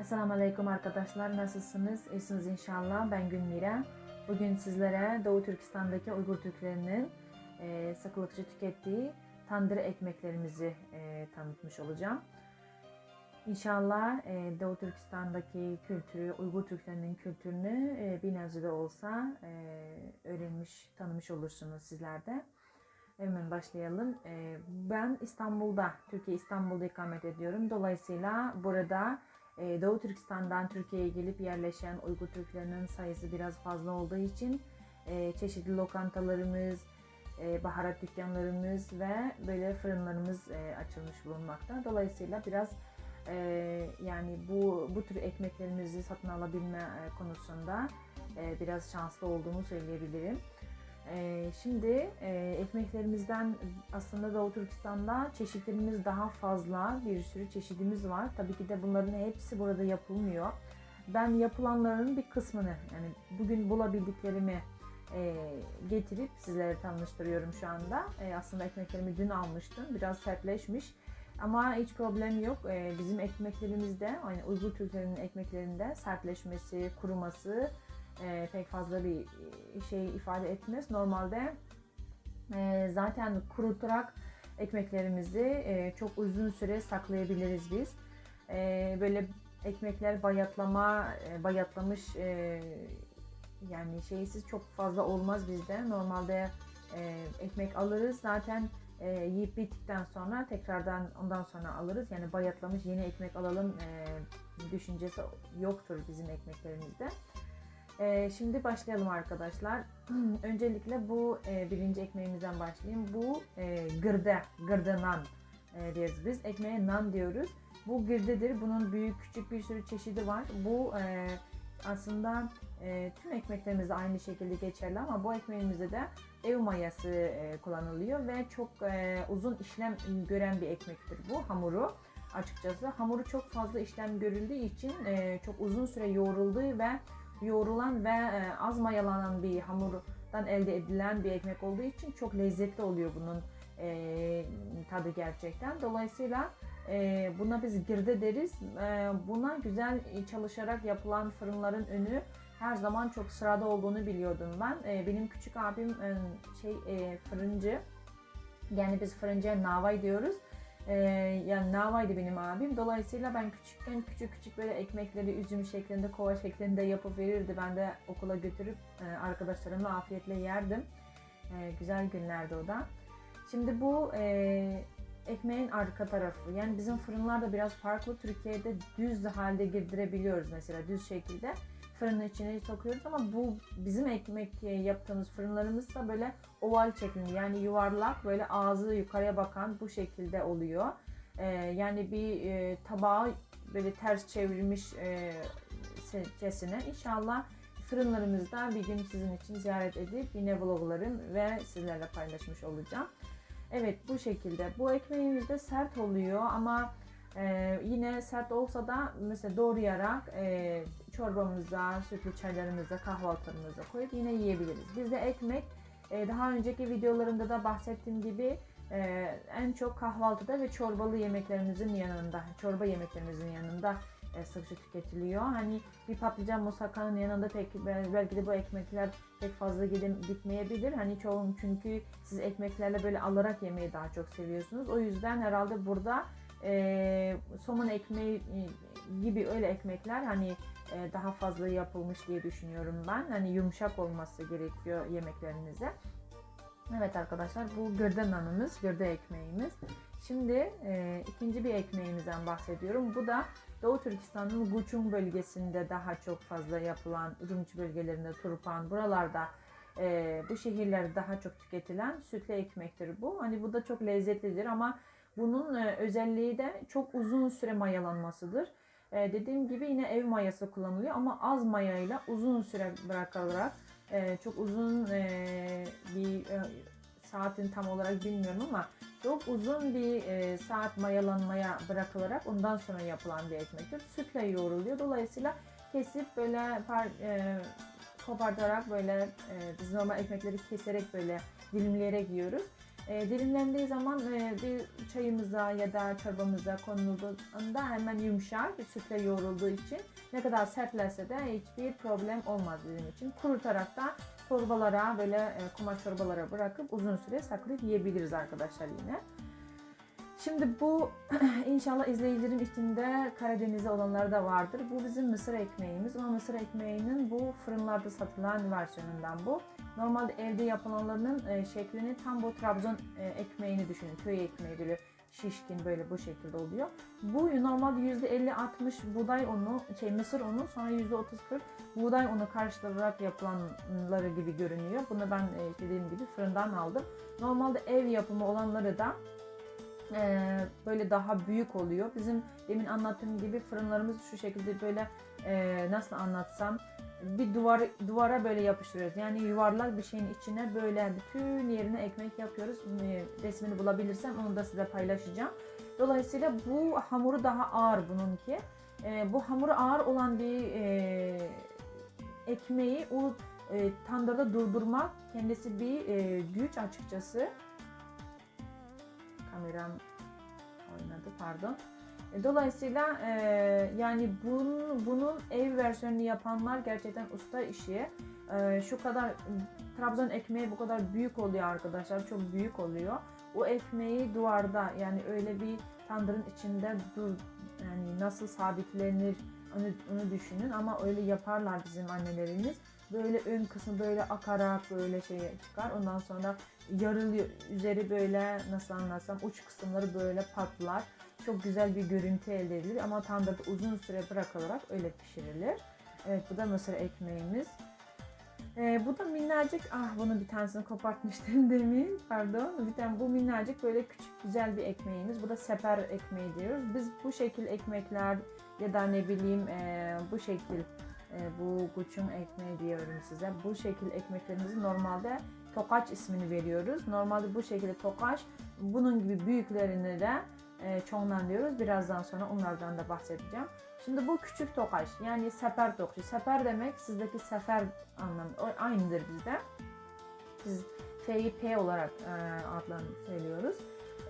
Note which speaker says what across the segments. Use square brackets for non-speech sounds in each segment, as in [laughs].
Speaker 1: Esselamu Aleyküm arkadaşlar. Nasılsınız? İyisiniz inşallah. Ben Gülmira. Bugün sizlere Doğu Türkistan'daki Uygur Türklerinin e, sıklıkça tükettiği tandır ekmeklerimizi e, tanıtmış olacağım. İnşallah e, Doğu Türkistan'daki kültürü, Uygur Türklerinin kültürünü e, bir nebze de olsa e, öğrenmiş, tanımış olursunuz sizler de. Hemen başlayalım. E, ben İstanbul'da, Türkiye İstanbul'da ikamet ediyorum. Dolayısıyla burada Doğu Türkistan'dan Türkiye'ye gelip yerleşen Uygur Türklerinin sayısı biraz fazla olduğu için e, çeşitli lokantalarımız, e, baharat dükkanlarımız ve böyle fırınlarımız e, açılmış bulunmakta. Dolayısıyla biraz yani bu bu tür ekmeklerimizi satın alabilme konusunda biraz şanslı olduğumu söyleyebilirim. E, şimdi e, ekmeklerimizden aslında Doğu Türkistan'da çeşitlerimiz daha fazla, bir sürü çeşidimiz var. Tabii ki de bunların hepsi burada yapılmıyor. Ben yapılanların bir kısmını yani bugün bulabildiklerimi e, getirip sizlere tanıştırıyorum şu anda. E, aslında ekmeklerimi dün almıştım. Biraz sertleşmiş. Ama hiç problem yok. E, bizim ekmeklerimizde, yani Uygur Türklerinin ekmeklerinde sertleşmesi, kuruması e, pek fazla bir şey ifade etmez. Normalde e, zaten kurutarak ekmeklerimizi e, çok uzun süre saklayabiliriz biz. E, böyle ekmekler bayatlama, e, bayatlamış e, yani şeysiz çok fazla olmaz bizde. Normalde e, ekmek alırız zaten e, yiyip bittikten sonra tekrardan ondan sonra alırız. Yani bayatlamış yeni ekmek alalım e, düşüncesi yoktur bizim ekmeklerimizde. E, şimdi başlayalım arkadaşlar. [clears throat] Öncelikle bu e, birinci ekmeğimizden başlayayım. Bu e, gırda, gırda nan e, diyoruz biz. Ekmeğe nan diyoruz. Bu girdedir. Bunun büyük küçük bir sürü çeşidi var. Bu e, aslında e, tüm ekmeklerimizde aynı şekilde geçerli ama bu ekmeğimizde de ev mayası e, kullanılıyor ve çok e, uzun işlem gören bir ekmektir bu hamuru açıkçası. Hamuru çok fazla işlem görüldüğü için e, çok uzun süre yoğrulduğu ve yoğrulan ve e, az mayalanan bir hamurdan elde edilen bir ekmek olduğu için çok lezzetli oluyor bunun e, tadı gerçekten. Dolayısıyla e, buna biz girde deriz. E, buna güzel çalışarak yapılan fırınların önü her zaman çok sırada olduğunu biliyordum ben. E, benim küçük abim e, şey e, fırıncı. Yani biz fırıncıya navay diyoruz. E, yani navaydı benim abim. Dolayısıyla ben küçükken küçük küçük böyle ekmekleri üzüm şeklinde, kova şeklinde yapıp verirdi. Ben de okula götürüp e, arkadaşlarımla afiyetle yerdim. E, güzel günlerdi o da. Şimdi bu e, ekmeğin arka tarafı. Yani bizim fırınlar da biraz farklı. Türkiye'de düz halde girdirebiliyoruz mesela düz şekilde fırının içine sokuyoruz ama bu bizim ekmek yaptığımız fırınlarımızsa böyle oval şeklinde yani yuvarlak böyle ağzı yukarıya bakan bu şekilde oluyor. Ee, yani bir e, tabağı böyle ters çevirmiş e, cesine inşallah fırınlarımızda bir gün sizin için ziyaret edip yine vloglarım ve sizlerle paylaşmış olacağım. Evet bu şekilde. Bu ekmeğimiz de sert oluyor ama e, yine sert olsa da mesela doğrayarak e, çorbamıza, sütlü çaylarımıza, kahvaltılarımıza koyup yine yiyebiliriz. Bizde ekmek e, daha önceki videolarımda da bahsettiğim gibi e, en çok kahvaltıda ve çorbalı yemeklerimizin yanında, çorba yemeklerimizin yanında e, sıkça tüketiliyor. Hani bir patlıcan musakanın yanında pek belki de bu ekmekler pek fazla gitmeyebilir. Hani çoğun çünkü siz ekmeklerle böyle alarak yemeyi daha çok seviyorsunuz. O yüzden herhalde burada e, somun ekmeği gibi öyle ekmekler hani e, daha fazla yapılmış diye düşünüyorum ben. Hani yumuşak olması gerekiyor yemeklerinize. Evet arkadaşlar bu gırda nanımız, gırda ekmeğimiz. Şimdi e, ikinci bir ekmeğimizden bahsediyorum. Bu da Doğu Türkistan'ın Guçung bölgesinde daha çok fazla yapılan, Urumçi bölgelerinde, Turpan, buralarda e, bu şehirlerde daha çok tüketilen sütlü ekmektir bu. Hani bu da çok lezzetlidir ama bunun e, özelliği de çok uzun süre mayalanmasıdır. E, dediğim gibi yine ev mayası kullanılıyor ama az mayayla uzun süre bırakılarak e, çok uzun e, bir e, saatin tam olarak bilmiyorum ama çok uzun bir e, saat mayalanmaya bırakılarak ondan sonra yapılan bir ekmektir. Sütle yoğruluyor. Dolayısıyla kesip böyle par, e, kopartarak böyle e, biz normal ekmekleri keserek böyle dilimleyerek yiyoruz. E, dilimlendiği zaman e, bir çayımıza ya da çorbamıza konulduğunda hemen yumuşar. Sütle yoğrulduğu için ne kadar sertlerse de hiçbir problem olmaz bizim için. Kurutarak da torbalara böyle e, kumaş torbalara bırakıp uzun süre saklayıp yiyebiliriz arkadaşlar yine. Şimdi bu [clears throat] inşallah izleyicilerin içinde Karadeniz'de olanlar da vardır. Bu bizim mısır ekmeğimiz ama mısır ekmeğinin bu fırınlarda satılan versiyonundan bu. Normalde evde yapılanlarının e, şeklini tam bu Trabzon e, ekmeğini düşünün. Köy ekmeği böyle şişkin böyle bu şekilde oluyor. Bu normalde %50-60 buğday unu, şey mısır unu sonra %30-40 buğday unu karıştırarak yapılanları gibi görünüyor. Bunu ben e, dediğim gibi fırından aldım. Normalde ev yapımı olanları da e, böyle daha büyük oluyor. Bizim demin anlattığım gibi fırınlarımız şu şekilde böyle e, nasıl anlatsam bir duvar duvara böyle yapıştırıyoruz. Yani yuvarlak bir şeyin içine böyle bütün yerine ekmek yapıyoruz. Resmini bulabilirsem onu da size paylaşacağım. Dolayısıyla bu hamuru daha ağır bununki. E, bu hamuru ağır olan bir e, ekmeği o e, tandırda durdurmak kendisi bir e, güç açıkçası. Kameram oynadı pardon. E, Dolayısıyla e, yani bunun, bunun ev versiyonunu yapanlar gerçekten usta işi. E, şu kadar Trabzon ekmeği bu kadar büyük oluyor arkadaşlar. Çok büyük oluyor. O ekmeği duvarda yani öyle bir tandırın içinde dur yani nasıl sabitlenir onu, onu düşünün ama öyle yaparlar bizim annelerimiz. Böyle ön kısmı böyle akarak böyle şey çıkar. Ondan sonra yarılıyor. Üzeri böyle nasıl anlatsam uç kısımları böyle patlar. Çok güzel bir görüntü elde edilir ama tandırda uzun süre bırakılarak öyle pişirilir. Evet bu da mısır ekmeğimiz. Ee, bu da minnacık, ah bunun bir tanesini kopartmıştım [laughs] demin, pardon. Bir tane bu minnacık böyle küçük güzel bir ekmeğimiz. Bu da seper ekmeği diyoruz. Biz bu şekil ekmekler ya da ne bileyim e, bu şekil e, bu guçum ekmeği diyorum size. Bu şekil ekmeklerimizi normalde tokaç ismini veriyoruz. Normalde bu şekilde tokaç, bunun gibi büyüklerini de e, çoğundan Birazdan sonra onlardan da bahsedeceğim. Şimdi bu küçük tokaş yani sefer tokçu. Sefer demek sizdeki sefer anlamı aynıdır bizde. Biz F'yi P olarak e, adlandırıyoruz söylüyoruz.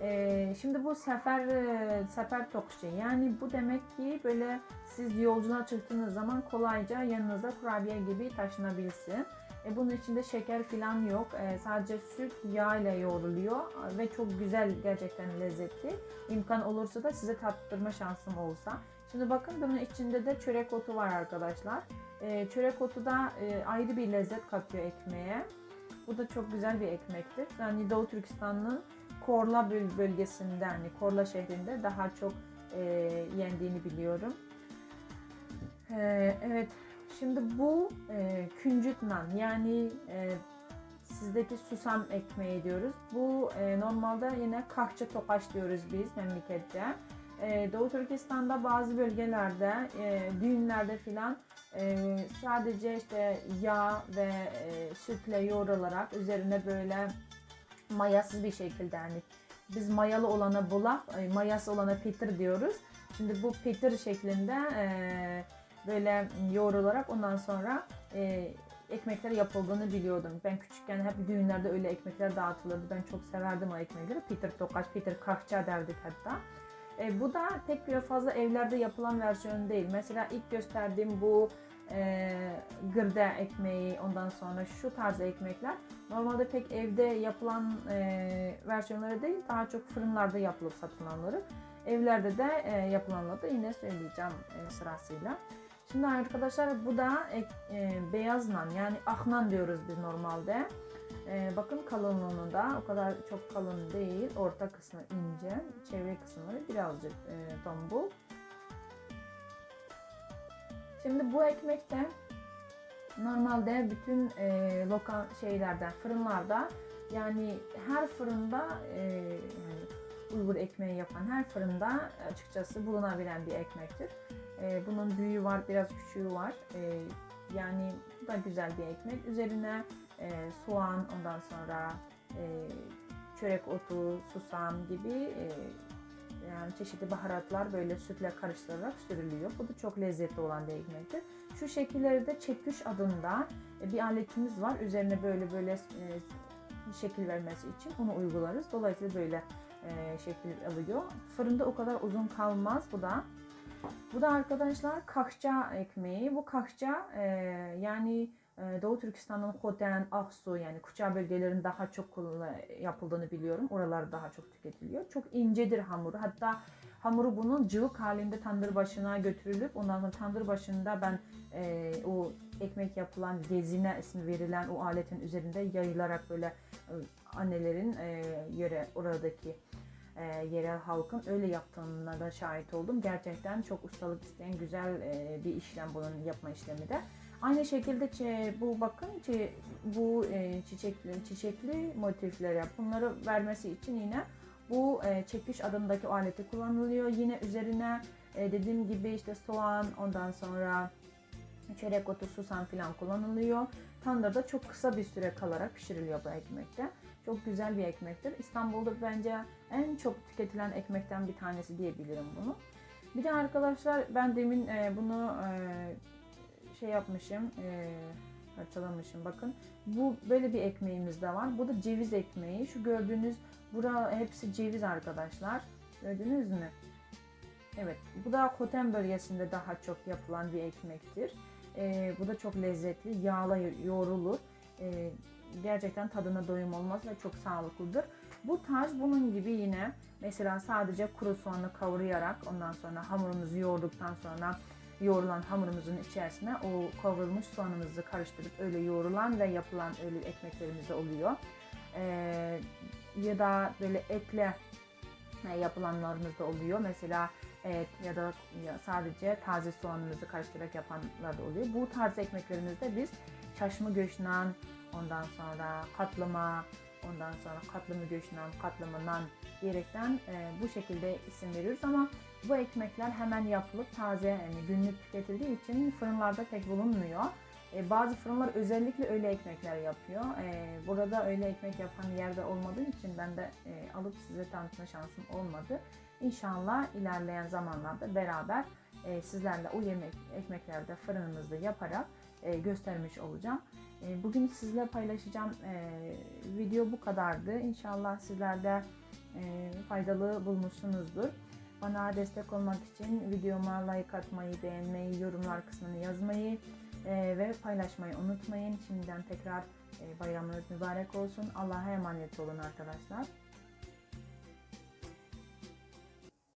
Speaker 1: E, şimdi bu sefer e, sefer tokçu yani bu demek ki böyle siz yolculuğa çıktığınız zaman kolayca yanınızda kurabiye gibi taşınabilsin. E, bunun içinde şeker falan yok. E, sadece süt, yağ ile yoğruluyor ve çok güzel gerçekten lezzetli. İmkan olursa da size tattırma şansım olsa. Şimdi bakın bunun içinde de çörek otu var arkadaşlar. E, çörek otu da e, ayrı bir lezzet katıyor ekmeğe. Bu da çok güzel bir ekmektir. Yani Doğu Türkistan'ın Korla bölgesinde, yani Korla şehrinde daha çok e, yendiğini biliyorum. E, evet, Şimdi bu e, küncüt nan yani e, sizdeki susam ekmeği diyoruz. Bu e, normalde yine kahçe tokaş diyoruz biz memlekette. E, Doğu Türkistan'da bazı bölgelerde e, düğünlerde filan e, sadece işte yağ ve e, sütle yoğrularak üzerine böyle mayasız bir şekilde yani biz mayalı olana bulak, mayası olana petir diyoruz. Şimdi bu petir şeklinde e, böyle yoğrularak ondan sonra e, ekmekler yapıldığını biliyordum. Ben küçükken hep düğünlerde öyle ekmekler dağıtılırdı. Ben çok severdim o ekmekleri. Peter Tokaç, Peter Kahça derdik hatta. E, bu da pek bir fazla evlerde yapılan versiyonu değil. Mesela ilk gösterdiğim bu e, gırda ekmeği, ondan sonra şu tarz ekmekler normalde pek evde yapılan e, versiyonları değil, daha çok fırınlarda yapılıp satılanları. Evlerde de e, yapılanları da yine söyleyeceğim e, sırasıyla. Şimdi arkadaşlar bu da e, e, beyaz nan yani aknan diyoruz biz normalde. E, bakın kalınlığını da o kadar çok kalın değil. Orta kısmı ince. Çevre kısımları birazcık e, tombul. Şimdi bu ekmekte normalde bütün e, lokal şeylerden fırınlarda yani her fırında e, Uygur ekmeği yapan her fırında açıkçası bulunabilen bir ekmektir. E, bunun büyüğü var, biraz küçüğü var. E, yani bu da güzel bir ekmek. Üzerine e, soğan, ondan sonra e, çörek otu, susam gibi e, yani çeşitli baharatlar böyle sütle karıştırılarak sürülüyor. Bu da çok lezzetli olan bir ekmektir. Şu şekilleri de çeküş adında bir aletimiz var. Üzerine böyle böyle şekil vermesi için onu uygularız. Dolayısıyla böyle e, şekil alıyor. Fırında o kadar uzun kalmaz bu da. Bu da arkadaşlar kahça ekmeği. Bu kahça e, yani e, Doğu Türkistan'ın Hoten, Aksu yani Kuça bölgelerinin daha çok yapıldığını biliyorum. Oralar daha çok tüketiliyor. Çok incedir hamuru. Hatta hamuru bunun cıvık halinde tandır başına götürülüp ondan sonra tandır başında ben e, o ekmek yapılan gezine ismi verilen o aletin üzerinde yayılarak böyle e, annelerin e, yöre oradaki e, yerel halkın öyle yaptığına da şahit oldum. Gerçekten çok ustalık isteyen güzel e, bir işlem bunun yapma işlemi de. Aynı şekilde bu bakın bu e, çiçekli çiçekli motiflere bunları vermesi için yine bu e, çekiş adındaki o aleti kullanılıyor. Yine üzerine e, dediğim gibi işte soğan ondan sonra çörek otu, susam falan kullanılıyor. Tandırda çok kısa bir süre kalarak pişiriliyor bu ekmekte. Çok güzel bir ekmektir. İstanbul'da bence en çok tüketilen ekmekten bir tanesi diyebilirim bunu. Bir de arkadaşlar ben demin bunu şey yapmışım, e, parçalamışım bakın. Bu böyle bir ekmeğimiz de var. Bu da ceviz ekmeği. Şu gördüğünüz bura hepsi ceviz arkadaşlar. Gördünüz mü? Evet, bu da Koten bölgesinde daha çok yapılan bir ekmektir. E, bu da çok lezzetli, yağla yoğrulur. E, gerçekten tadına doyum olmaz ve çok sağlıklıdır. Bu tarz bunun gibi yine mesela sadece kuru soğanı kavurayarak ondan sonra hamurumuzu yoğurduktan sonra yoğrulan hamurumuzun içerisine o kavrulmuş soğanımızı karıştırıp öyle yoğrulan ve yapılan öyle ekmeklerimiz oluyor. Ee, ya da böyle etle e, yapılanlarımız da oluyor. Mesela et ya da sadece taze soğanımızı karıştırarak yapanlar da oluyor. Bu tarz ekmeklerimizde biz şaşma göşnan, ondan sonra katlama, ondan sonra katlama göşnan, katlama nan diyerekten e, bu şekilde isim veriyoruz ama bu ekmekler hemen yapılıp taze yani günlük tüketildiği için fırınlarda pek bulunmuyor. E, bazı fırınlar özellikle öyle ekmekler yapıyor. E, burada öyle ekmek yapan yerde olmadığı için ben de e, alıp size tanıtma şansım olmadı. İnşallah ilerleyen zamanlarda beraber e, sizlerle o yemek ekmeklerde fırınımızda yaparak e, göstermiş olacağım. E, bugün sizle paylaşacağım e, video bu kadardı. İnşallah sizler de e, faydalı bulmuşsunuzdur. Bana destek olmak için videoma like atmayı, beğenmeyi, yorumlar kısmını yazmayı e, ve paylaşmayı unutmayın. Şimdiden tekrar bayramınız mübarek olsun. Allah'a emanet olun arkadaşlar.